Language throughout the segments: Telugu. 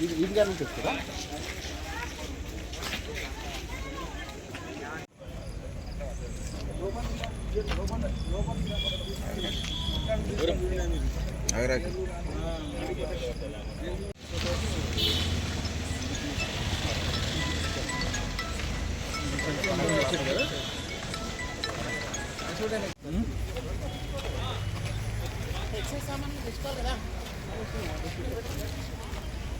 인간은 좋더라. 아그라기. 응? 백색 사만 되실 거다.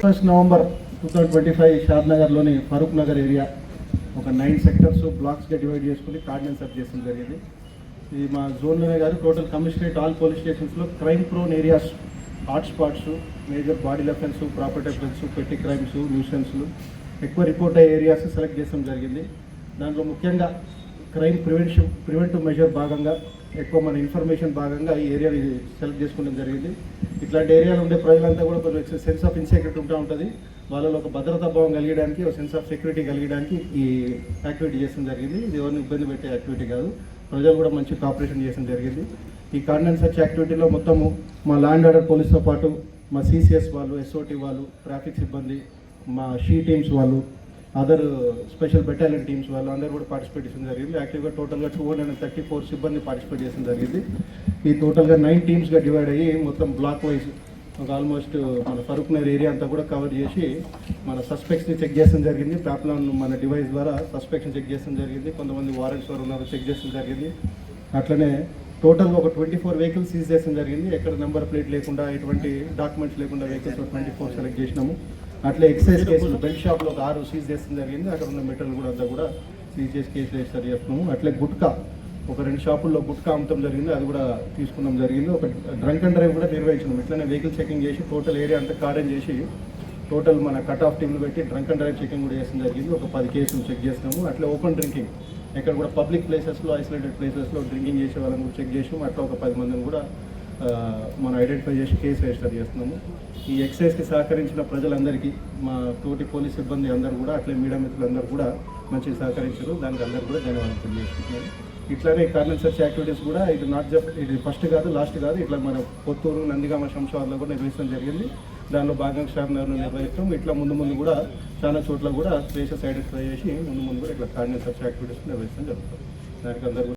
First November two thousand twenty five షాద్ నగర్లోని ఫరూక్ నగర్ ఏరియా ఒక నైన్ సెక్టర్స్ బ్లాక్స్గా డివైడ్ చేసుకుని కార్డినెన్స్ సెట్ చేయడం జరిగింది. ఇది మా జోన్లోనే కాదు total commissionerate all police స్టేషన్స్లో crime prone areas hotspots major body offences property offences పెట్టి క్రైమ్స్ న్యూసెన్స్లు ఎక్కువ రిపోర్ట్ అయ్యే ఏరియాస్ సెలెక్ట్ చేయడం జరిగింది. దాంట్లో ముఖ్యంగా క్రైమ్ ప్రివెన్షన్ ప్రివెంటివ్ మెజర్ భాగంగా ఎక్కువ మన ఇన్ఫర్మేషన్ భాగంగా ఈ ఏరియాని సెలెక్ట్ చేసుకోవడం జరిగింది. ఇట్లాంటి ఏరియాలో ఉండే ప్రజలంతా కూడా కొంచెం సెన్స్ ఆఫ్ ఇన్సెక్యూరిటీ ఉంటూ ఉంటుంది. వాళ్ళలో ఒక భద్రతా భావం కలిగడానికి ఒక సెన్స్ ఆఫ్ సెక్యూరిటీ కలిగడానికి ఈ యాక్టివిటీ చేయడం జరిగింది. ఇది ఎవరిని ఇబ్బంది పెట్టే యాక్టివిటీ కాదు. ప్రజలు కూడా మంచి కాపరేషన్ చేయడం జరిగింది. ఈ కార్డినెన్స్ సర్చ్ యాక్టివిటీలో మొత్తము మా ల్యాండ్ ఆర్డర్ పోలీస్తో పాటు మా సిసిఎస్ వాళ్ళు ఎస్ఓటీ వాళ్ళు ట్రాఫిక్ సిబ్బంది మా షీ టీమ్స్ వాళ్ళు అదర్ స్పెషల్ బెటాలియన్ టీమ్స్ వాళ్ళు అందరూ కూడా పార్టిసిపేట్ చేయడం జరిగింది. యాక్టివ్గా టోటల్గా two hundred and thirty four సిబ్బంది పార్టిసిపేట్ చేయడం జరిగింది. ఈ టోటల్గా నైన్ టీమ్స్గా డివైడ్ అయ్యి మొత్తం బ్లాక్ వైజ్ ఒక ఆల్మోస్ట్ మన ఫరూక్ నగర్ ఏరియా అంతా కూడా కవర్ చేసి మన సస్పెక్ట్స్ని చెక్ చేయడం జరిగింది. ప్యాప్లాన్ మన డివైస్ ద్వారా సస్పెక్ట్స్ని చెక్ చేయడం జరిగింది. కొంతమంది వారెంట్స్ వారు ఉన్నారు చెక్ చేయడం జరిగింది. అట్లనే టోటల్గా ఒక ట్వంటీ ఫోర్ వెహికల్స్ సీజ్ చేయడం జరిగింది. ఎక్కడ నెంబర్ ప్లేట్ లేకుండా ఎటువంటి డాక్యుమెంట్స్ లేకుండా వెహికల్స్ ట్వంటీ ఫోర్ సెలెక్ట్ చేసినాము. అట్లా ఎక్సైజ్ కేసులు బెల్ట్ షాప్లో ఒక ఆరు సీజ్ చేసిన జరిగింది అక్కడ ఉన్న మెటీరియల్ కూడా అంతా కూడా సీజ్ చేసి కేసు రిజిస్టర్ చేస్తున్నాము. అట్లే గుట్కా ఒక రెండు షాపుల్లో గుట్కా అమ్మటం జరిగింది అది కూడా తీసుకున్నాం జరిగింది. ఒక డ్రంక్ అండ్ డ్రైవ్ కూడా నిర్వహించినాం. ఇట్లనే వెహికల్ చెకింగ్ చేసి టోటల్ ఏరియా అంతా కార్డెన్ చేసి టోటల్ మన కట్ ఆఫ్ టీంలు పెట్టి డ్రంక్ అండ్ డ్రైవ్ చెకింగ్ కూడా చేసిన జరిగింది. ఒక పది కేసులు చెక్ చేసినాము అట్లే ఓపెన్ డ్రింకింగ్. ఇక్కడ కూడా పబ్లిక్ ప్లేసెస్లో ఐసోలేటెడ్ ప్లేసెస్లో డ్రింకింగ్ చేసే వాళ్ళని కూడా చెక్ చేసాము. అట్లా ఒక పది మందిని కూడా మనం ఐడెంటిఫై చేసి కేసు రిజిస్టర్ చేస్తున్నాము. ఈ ఎక్సైజ్కి సహకరించిన ప్రజలందరికీ మా తోటి పోలీస్ సిబ్బంది అందరూ కూడా అట్లే మీడియా మిత్రులందరూ కూడా మంచిగా సహకరించారు. దానికి అందరూ కూడా ధన్యవాదాలు తెలియజేస్తున్నాను. ఇట్లానే కార్నల్ సెర్చ్ యాక్టివిటీస్ కూడా ఇది నాట్ జస్ట్ ఇది ఫస్ట్ కాదు లాస్ట్ కాదు. ఇట్లా మన పొత్తూరు నందిగామ శంషాబాద్లో కూడా నిర్వహించడం జరిగింది. దానిలో భాగంగా షార్నగర్లో నిర్వహిస్తాం. ఇట్లా ముందు ముందు కూడా చాలా చోట్ల కూడా ప్లేసెస్ ఐడెంటిఫై చేసి ముందు ముందు కూడా ఇట్లా కార్నల్ సెర్చ్ యాక్టివిటీస్ నిర్వహించడం జరుగుతుంది. దానికి అందరూ